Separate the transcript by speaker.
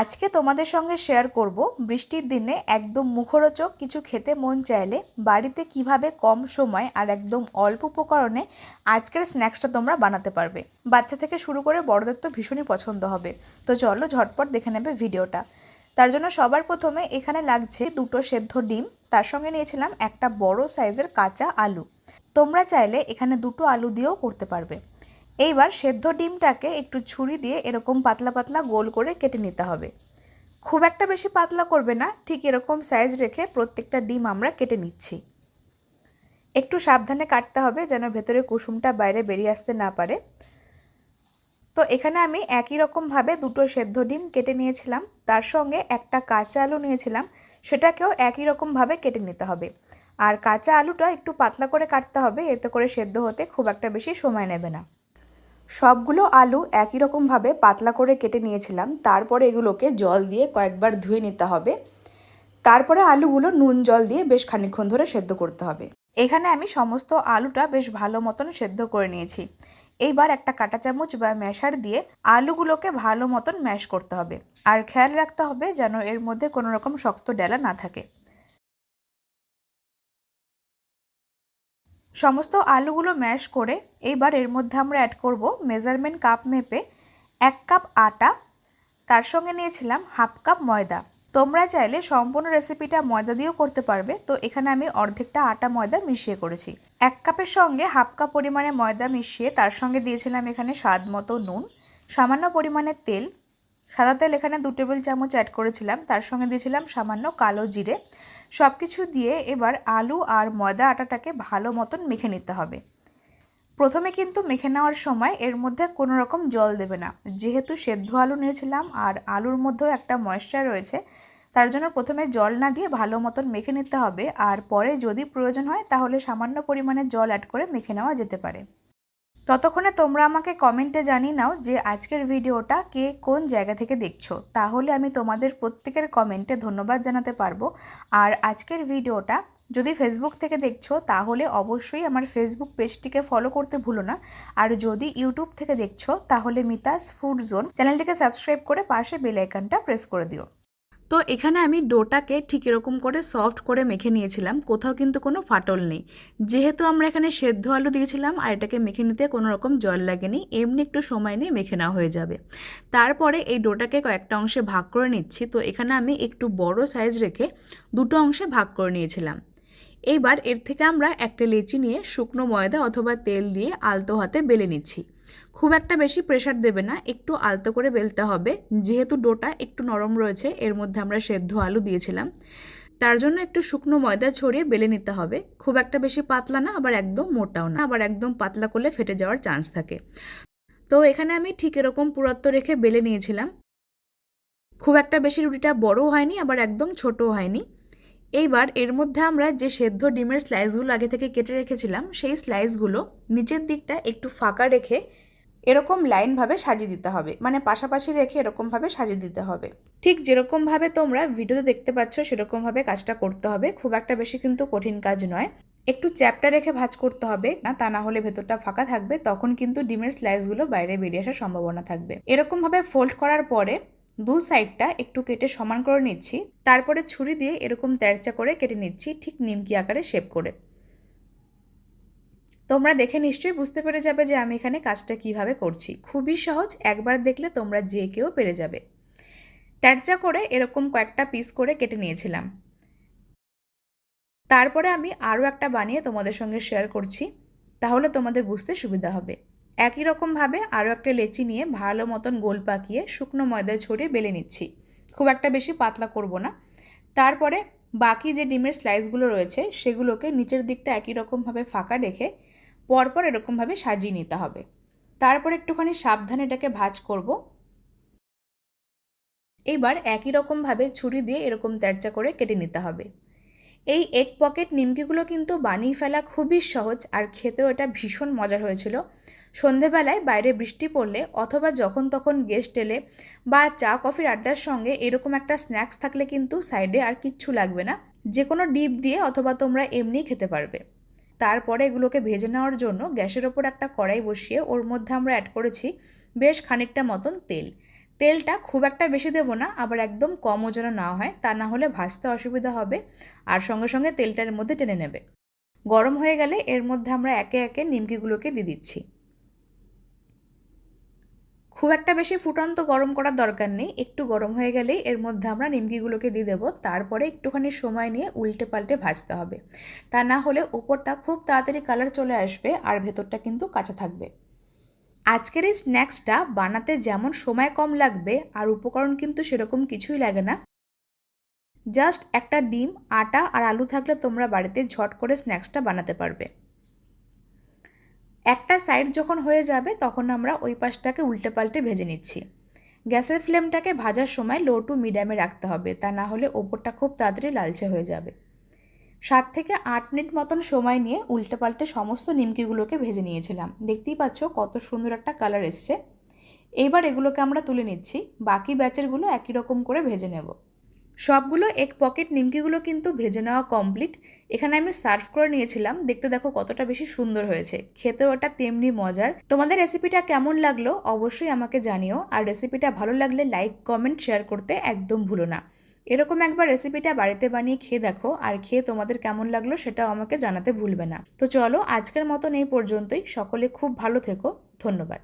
Speaker 1: আজকে তোমাদের সঙ্গে শেয়ার করব বৃষ্টির দিনে একদম মুখরোচক কিছু খেতে মন চাইলে, বাড়িতে কীভাবে কম সময় আর একদম অল্প উপকরণে আজকের স্ন্যাক্সটা তোমরা বানাতে পারবে। বাচ্চা থেকে শুরু করে বড়দের তো ভীষণই পছন্দ হবে। তো চলো ঝটপট দেখে নেবে ভিডিওটা। তার জন্য সবার প্রথমে এখানে লাগছে দুটো সেদ্ধ ডিম। তার সঙ্গে নিয়েছিলাম একটা বড় সাইজের কাঁচা আলু। তোমরা চাইলে এখানে দুটো আলু দিয়েও করতে পারবে। এইবার সেদ্ধ ডিমটাকে একটু ছুরি দিয়ে এরকম পাতলা পাতলা গোল করে কেটে নিতে হবে। খুব একটা বেশি পাতলা করবে না, ঠিক এরকম সাইজ রেখে প্রত্যেকটা ডিম আমরা কেটে নিচ্ছি। একটু সাবধানে কাটতে হবে যেন ভেতরে কুসুমটা বাইরে বেরিয়ে আসতে না পারে। তো এখানে আমি একই রকমভাবে দুটো সেদ্ধ ডিম কেটে নিয়েছিলাম, তার সঙ্গে একটা কাঁচা আলু নিয়েছিলাম, সেটাকেও একই রকমভাবে কেটে নিতে হবে। আর কাঁচা আলুটা একটু পাতলা করে কাটতে হবে, এতে করে সেদ্ধ হতে খুব একটা বেশি সময় নেবে না। সবগুলো আলু একই রকমভাবে পাতলা করে কেটে নিয়েছিলাম। তারপরে এগুলোকে জল দিয়ে কয়েকবার ধুয়ে নিতে হবে। তারপরে আলুগুলো নুন জল দিয়ে বেশ খানিক্ষণ ধরে সেদ্ধ করতে হবে। এখানে আমি সমস্ত আলুটা বেশ ভালো মতন সেদ্ধ করে নিয়েছি। এইবার একটা কাঁটা চামচ বা ম্যাশার দিয়ে আলুগুলোকে ভালো মতন ম্যাশ করতে হবে। আর খেয়াল রাখতে হবে যেন এর মধ্যে কোনো রকম শক্ত ডেলা না থাকে। সমস্ত আলুগুলো ম্যাশ করে এইবার এর মধ্যে আমরা অ্যাড করব মেজারমেন্ট কাপ মেপে এক কাপ আটা, তার সঙ্গে নিয়েছিলাম হাফ কাপ ময়দা। তোমরা চাইলে সম্পূর্ণ রেসিপিটা ময়দা দিয়েও করতে পারবে। তো এখানে আমি অর্ধেকটা আটা ময়দা মিশিয়ে করেছি। এক কাপের সঙ্গে হাফ কাপ পরিমাণে ময়দা মিশিয়ে তার সঙ্গে দিয়েছিলাম এখানে স্বাদ মতো নুন, সামান্য পরিমাণে তেল। সাদা তেল এখানে দু টেবিল চামচ অ্যাড করেছিলাম। তার সঙ্গে দিয়েছিলাম সামান্য কালো জিরে। সব কিছু দিয়ে এবার আলু আর ময়দা আটাটাকে ভালো মতন মেখে নিতে হবে। প্রথমে কিন্তু মেখে নেওয়ার সময় এর মধ্যে কোনো রকম জল দেবে না। যেহেতু সেদ্ধ আলু নিয়েছিলাম আর আলুর মধ্যেও একটা ময়েশ্চার রয়েছে, তার জন্য প্রথমে জল না দিয়ে ভালো মতন মেখে নিতে হবে। আর পরে যদি প্রয়োজন হয় তাহলে সামান্য পরিমাণে জল অ্যাড করে মেখে নেওয়া যেতে পারে। ততক্ষণে তোমরা আমাকে কমেন্টে জানিয়ে নাও যে আজকের ভিডিওটা কে কোন জায়গা থেকে দেখছ। তাহলে আমি তোমাদের প্রত্যেকের কমেন্টে ধন্যবাদ জানাতে পারব। আর আজকের ভিডিওটা যদি ফেসবুক থেকে দেখছ, তাহলে অবশ্যই আমার ফেসবুক পেজটিকে ফলো করতে ভুলো না। আর যদি ইউটিউব থেকে দেখছ, তাহলে মিতাস ফুড জোন চ্যানেলটিকে সাবস্ক্রাইব করে পাশে বেল আইকনটা প্রেস করে দিও। তো এখানে আমি ডোটাকে ঠিক এরকম করে সফট করে মেখে নিয়েছিলাম, কোথাও কিন্তু কোনো ফাটল নেই। যেহেতু আমরা এখানে সেদ্ধ আলু দিয়েছিলাম আর এটাকে মেখে নিতে কোনো রকম জল লাগেনি, এমনি একটু সময় নিয়ে মেখে নেওয়া হয়ে যাবে। তারপরে এই ডোটাকে কয়েকটা অংশে ভাগ করে নিচ্ছি, তো এখানে আমি একটু বড় সাইজ রেখে দুটো অংশে ভাগ করে নিয়েছিলাম। এইবার এর থেকে আমরা একটা লেচি নিয়ে শুকনো ময়দা অথবা তেল দিয়ে আলতো হাতে বেলে নিচ্ছি। খুব একটা বেশি প্রেশার দেবে না, একটু আলতো করে বেলতে হবে। যেহেতু ডোটা একটু নরম রয়েছে, এর মধ্যে আমরা সেদ্ধ আলু দিয়েছিলাম। তার জন্য একটু শুকনো ময়দা ছড়িয়ে বেলে নিতে হবে। খুব একটা বেশি পাতলা না, আবার একদম মোটাও না, আবার একদম পাতলা করলে ফেটে যাওয়ার চান্স থাকে। তো এখানে আমি ঠিক এরকম পুরত্ব রেখে বেলে নিয়েছিলাম। খুব একটা বেশি রুটিটা বড়ও হয়নি, আবার একদম ছোটও হয়নি। এইবার এর মধ্যে আমরা যে সেদ্ধ ডিমের স্লাইসগুলো আগে থেকে কেটে রেখেছিলাম, সেই স্লাইসগুলো নিচের দিকটা একটু ফাঁকা রেখে এরকম লাইনভাবে সাজিয়ে দিতে হবে। মানে পাশাপাশি রেখে এরকমভাবে সাজিয়ে দিতে হবে। ঠিক যেরকমভাবে তোমরা ভিডিওতে দেখতে পাচ্ছ সেরকমভাবে কাজটা করতে হবে। খুব একটা বেশি কিন্তু কঠিন কাজ নয়। একটু চ্যাপটা রেখে ভাজ করতে হবে না, তা না হলে ভেতরটা ফাঁকা থাকবে। তখন কিন্তু ডিমের স্লাইসগুলো বাইরে বেরিয়ে আসার সম্ভাবনা থাকবে। এরকমভাবে ফোল্ড করার পরে দু সাইডটা একটু কেটে সমান করে নিচ্ছি। তারপরে ছুরি দিয়ে এরকম তেরচা করে কেটে নিচ্ছি, ঠিক নিমকি আকারে শেপ করে। তোমরা দেখে নিশ্চয়ই বুঝতে পেরে যাবে যে আমি এখানে কাজটা কীভাবে করছি। খুবই সহজ, একবার দেখলে তোমরা যে কেউ পেরে যাবে। তেরচা করে এরকম কয়েকটা পিস করে কেটে নিয়েছিলাম। তারপরে আমি আরও একটা বানিয়ে তোমাদের সঙ্গে শেয়ার করছি, তাহলে তোমাদের বুঝতে সুবিধা হবে। একই রকমভাবে আরও একটা লেচি নিয়ে ভালো মতন গোল পাকিয়ে শুকনো ময়দা ছড়িয়ে বেলে নিচ্ছি। খুব একটা বেশি পাতলা করব না। তারপরে বাকি যে ডিমের স্লাইসগুলো রয়েছে, সেগুলোকে নিচের দিকটা একই রকমভাবে ফাঁকা রেখে পরপর এরকমভাবে সাজিয়ে নিতে হবে। তারপর একটুখানি সাবধানে এটাকে ভাজ করব। এইবার একই রকমভাবে ছুরি দিয়ে এরকম তেরচা করে কেটে নিতে হবে। এই এক পকেট নিমকিগুলো কিন্তু বানিয়ে ফেলা খুবই সহজ আর খেতেও এটা ভীষণ মজার হয়েছিল। সন্ধেবেলায় বাইরে বৃষ্টি পড়লে অথবা যখন তখন গেস্ট এলে বা চা, কফির আড্ডার সঙ্গে এরকম একটা স্ন্যাক্স থাকলে কিন্তু সাইডে আর কিচ্ছু লাগবে না। যে কোনো ডিপ দিয়ে অথবা তোমরা এমনিই খেতে পারবে। তারপরে এগুলোকে ভেজে নেওয়ার জন্য গ্যাসের ওপর একটা কড়াই বসিয়ে ওর মধ্যে আমরা অ্যাড করেছি বেশ খানিকটা মতন তেল। তেলটা খুব একটা বেশি দেবো না, আবার একদম কমও যেন না হয়, তা না হলে ভাজতে অসুবিধা হবে। আর সঙ্গে সঙ্গে তেলটার মধ্যে টেনে নেবে। গরম হয়ে গেলে এর মধ্যে আমরা একে একে নিমকিগুলোকে দিয়ে দিচ্ছি। খুব একটা বেশি ফুটন্ত গরম করার দরকার নেই, একটু গরম হয়ে গেলেই এর মধ্যে আমরা নিমকিগুলোকে দিয়ে দেবো, তারপরে একটুখানি সময় নিয়ে উল্টে পাল্টে ভাজতে হবে। তা না হলে ওপরটা খুব তাড়াতাড়ি কালার চলে আসবে, আর ভেতরটা কিন্তু কাঁচা থাকবে। আজকের এই স্ন্যাক্সটা বানাতে যেমন সময় কম লাগবে আর উপকরণ কিন্তু সেরকম কিছুই লাগে না। জাস্ট একটা ডিম, আটা আর আলু থাকলে তোমরা বাড়িতে ঝট করে স্ন্যাক্সটা বানাতে পারবে। একটা সাইড যখন হয়ে যাবে তখন আমরা ওই পাশটাকে উল্টে পাল্টে ভেজে নিচ্ছি। গ্যাসের ফ্লেমটাকে ভাজার সময় লো টু মিডিয়ামে রাখতে হবে, তা না হলে ওপরটা খুব তাড়াতাড়ি লালচে হয়ে যাবে। সাত থেকে আট মিনিট মতন সময় নিয়ে উল্টে পাল্টে সমস্ত নিমকিগুলোকে ভেজে নিয়েছিলাম। দেখতেই পাচ্ছ কত সুন্দর একটা কালার এসছে। এইবার এগুলোকে আমরা তুলে নিচ্ছি। বাকি ব্যাচেরগুলো একই রকম করে ভেজে নেব। সবগুলো এক পকেট নিমকিগুলো কিন্তু ভেজে নেওয়া কমপ্লিট এখানে আমি সার্ভ করে নিয়েছিলাম। দেখতে দেখো কতটা বেশি সুন্দর হয়েছে। খেতেও ওটা তেমনি মজার। তোমাদের রেসিপিটা কেমন লাগল অবশ্যই আমাকে জানিও। আর রেসিপিটা ভালো লাগলে লাইক কমেন্ট শেয়ার করতে একদম ভুলো না। এরকম একবার রেসিপিটা বাড়িতে বানিয়ে খেয়ে দেখো, আর খেয়ে তোমাদের কেমন লাগল সেটাও আমাকে জানাতে ভুলবে না। তো চলো আজকের মতন এই পর্যন্তই। সকলে খুব ভালো থেকো। ধন্যবাদ।